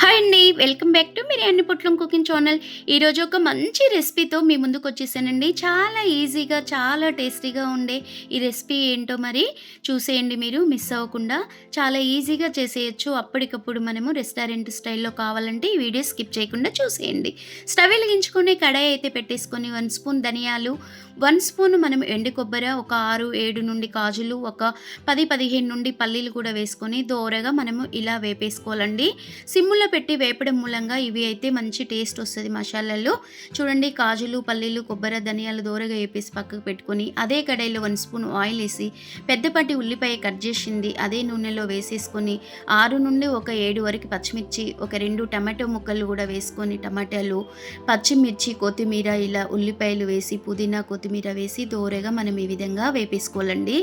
Hi అండి welcome back to మీరు అన్ని పుట్లం కుకింగ్ ఛానల్. ఈరోజు ఒక మంచి రెసిపీతో మీ ముందుకు వచ్చేసానండి. చాలా ఈజీగా చాలా టేస్టీగా ఉండే ఈ రెసిపీ ఏంటో మరి చూసేయండి మీరు మిస్ అవ్వకుండా. చాలా ఈజీగా చేసేయచ్చు. అప్పటికప్పుడు మనము రెస్టారెంట్ స్టైల్లో కావాలంటే ఈ వీడియో స్కిప్ చేయకుండా చూసేయండి. స్టవ్ వెలిగించుకొని కడాయి అయితే పెట్టేసుకొని వన్ స్పూన్ ధనియాలు వన్ స్పూన్ మనం ఎండు కొబ్బరి ఒక ఆరు ఏడు నుండి కాజులు ఒక పది పదిహేను నుండి పల్లీలు కూడా వేసుకొని దోరగా మనము ఇలా వేపేసుకోవాలండి. సిమ్ములో పెట్టి వేపడం మూలంగా ఇవి అయితే మంచి టేస్ట్ వస్తుంది మసాలాల్లో. చూడండి కాజులు పల్లీలు కొబ్బరి ధనియాలు దూరగా వేపేసి పక్కకు పెట్టుకొని అదే కడాయిలో వన్ స్పూన్ ఆయిల్ వేసి పెద్దపాటి ఉల్లిపాయ కట్ చేసింది అదే నూనెలో వేసేసుకొని ఆరు నుండి ఒక ఏడు వరకు పచ్చిమిర్చి ఒక రెండు టమాటో ముక్కలు కూడా వేసుకొని టమాటాలు పచ్చిమిర్చి కొత్తిమీర ఇలా ఉల్లిపాయలు వేసి పుదీనా కొత్తిమీర వేసి దోరగా మనం ఈ విధంగా వేపేసుకోవాలండి.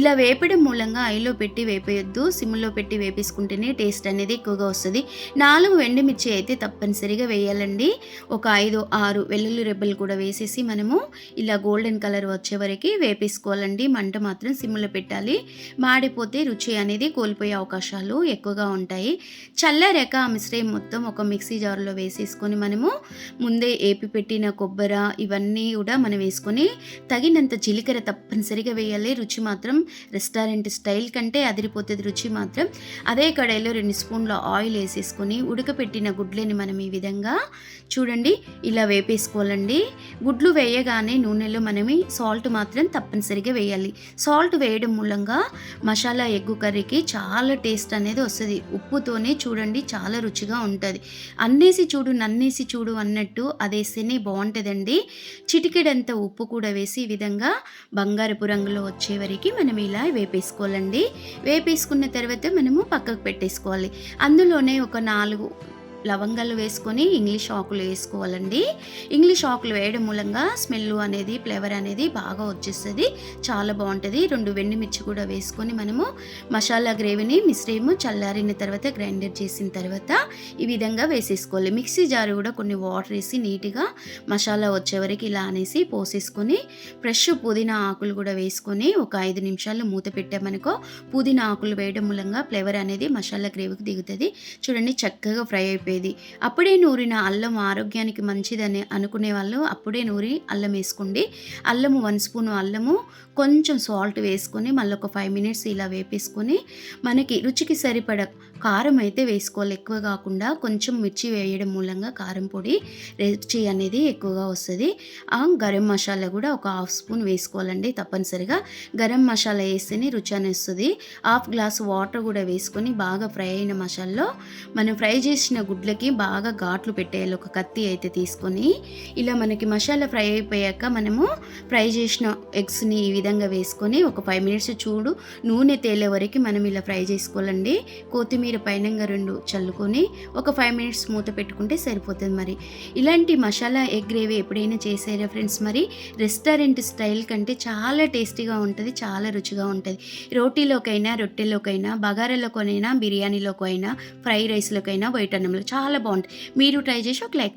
ఇలా వేపడం మూలంగా ఆయిల్లో పెట్టి వేపేయొద్దు సిమ్లో పెట్టి వేపేసుకుంటేనే టేస్ట్ అనేది ఎక్కువగా వస్తుంది. నాలుగు ఎండుమిర్చి అయితే తప్పనిసరిగా వేయాలండి. ఒక ఐదు ఆరు వెల్లుల్లి రెబ్బలు కూడా వేసేసి మనము ఇలా గోల్డెన్ కలర్ వచ్చే వరకు వేపేసుకోవాలండి. మంట మాత్రం సిమ్లో పెట్టాలి. మాడిపోతే రుచి అనేది కోల్పోయే అవకాశాలు ఎక్కువగా ఉంటాయి. చల్లారాక ఆ మిశ్రయం మొత్తం ఒక మిక్సీ జార్లో వేసేసుకొని మనము ముందే ఏపి పెట్టిన కొబ్బరి ఇవన్నీ కూడా మనం వేసుకొని తగినంత జీలకర్ర తప్పనిసరిగా వేయాలి. రుచి మాత్రం రెస్టారెంట్ స్టైల్ కంటే అదిరిపోతుంది రుచి మాత్రం. అదే కడాయిలో రెండు స్పూన్ల ఆయిల్ వేసేసుకొని ఉడకపెట్టిన గుడ్లని మనం ఈ విధంగా చూడండి ఇలా వేపేసుకోవాలండి. గుడ్లు వేయగానే నూనెలో మనమే సాల్ట్ మాత్రం తప్పనిసరిగా వేయాలి. సాల్ట్ వేయడం మూలంగా మసాలా ఎగ్గు కర్రీకి చాలా టేస్ట్ అనేది వస్తుంది. ఉప్పుతోనే చూడండి చాలా రుచిగా ఉంటుంది. అన్నేసి చూడు నన్నేసి చూడు అన్నట్టు అదేస్తేనే బాగుంటుందండి. చిటికెడంత ఉప్పు కూడా వేసి ఈ విధంగా బంగారపు రంగులో వచ్చే వరకు మనం ఇలా వేపేసుకోవాలండి. వేపేసుకున్న తర్వాత మనము పక్కకు పెట్టేసుకోవాలి. అందులోనే ఒక నాలుగు నాలుగు లవంగాలు వేసుకొని ఇంగ్లీష్ ఆకులు వేసుకోవాలండి. ఇంగ్లీష్ ఆకులు వేయడం మూలంగా స్మెల్ అనేది ఫ్లేవర్ అనేది బాగా వచ్చేస్తుంది. చాలా బాగుంటుంది. రెండు వెండిమిర్చి కూడా వేసుకొని మనము మసాలా గ్రేవీని మిశ్రయము చల్లారిన తర్వాత గ్రైండర్ చేసిన తర్వాత ఈ విధంగా వేసేసుకోవాలి. మిక్సీ జారు కూడా కొన్ని వాటర్ వేసి నీట్గా మసాలా వచ్చే వరకు ఇలా అనేసి పోసేసుకొని ఫ్రెష్ పుదీనా ఆకులు కూడా వేసుకొని ఒక ఐదు నిమిషాలు మూత పెట్టామనుకో పుదీనా ఆకులు వేయడం మూలంగా ఫ్లేవర్ అనేది మసాలా గ్రేవీకి దిగుతుంది. చూడండి చక్కగా ఫ్రై అయిపోయింది. అప్పుడే నూరిన అల్లం ఆరోగ్యానికి మంచిదని అనుకునే వాళ్ళు అప్పుడే నూరి అల్లం వేసుకోండి అల్లము వన్ స్పూన్ అల్లము కొంచెం సాల్ట్ వేసుకొని మళ్ళీ ఒక ఫైవ్ మినిట్స్ ఇలా వేపేసుకొని మనకి రుచికి సరిపడ కారం అయితే వేసుకోవాలి. ఎక్కువ కాకుండా కొంచెం మిర్చి వేయడం మూలంగా కారం పొడి రుచి అనేది ఎక్కువగా వస్తుంది. గరం మసాలా కూడా ఒక హాఫ్ స్పూన్ వేసుకోవాలండి తప్పనిసరిగా. గరం మసాలా వేస్తేనే రుచి అని వస్తుంది. హాఫ్ గ్లాస్ వాటర్ కూడా వేసుకొని బాగా ఫ్రై అయిన మసాల్లో మనం ఫ్రై చేసిన గుడ్లకి బాగా ఘాట్లు పెట్టేయాలి. ఒక కత్తి అయితే తీసుకొని ఇలా మనకి మసాలా ఫ్రై అయిపోయాక మనము ఫ్రై చేసిన ఎగ్స్ని ఈ విధంగా వేసుకొని ఒక ఫైవ్ మినిట్స్ చూడు నూనె తేలే వరకు మనం ఇలా ఫ్రై చేసుకోవాలండి. కొత్తిమీర పైనంగా రెండు చల్లుకొని ఒక ఫైవ్ మినిట్స్ మూత పెట్టుకుంటే సరిపోతుంది మరి. ఇలాంటి మసాలా ఎగ్ గ్రేవీ ఎప్పుడైనా చేసారా ఫ్రెండ్స్? మరి రెస్టారెంట్ స్టైల్ కంటే చాలా టేస్టీగా ఉంటుంది చాలా రుచిగా ఉంటుంది. రోటీలోకైనా రొట్టెలోకైనా బగారాలోకైనా బిర్యానీలోకైనా ఫ్రై రైస్లోకైనా వైట్ అన్నంలో చాలా బాగుంటుంది మీరు ట్రై చేసి ఒక లైక్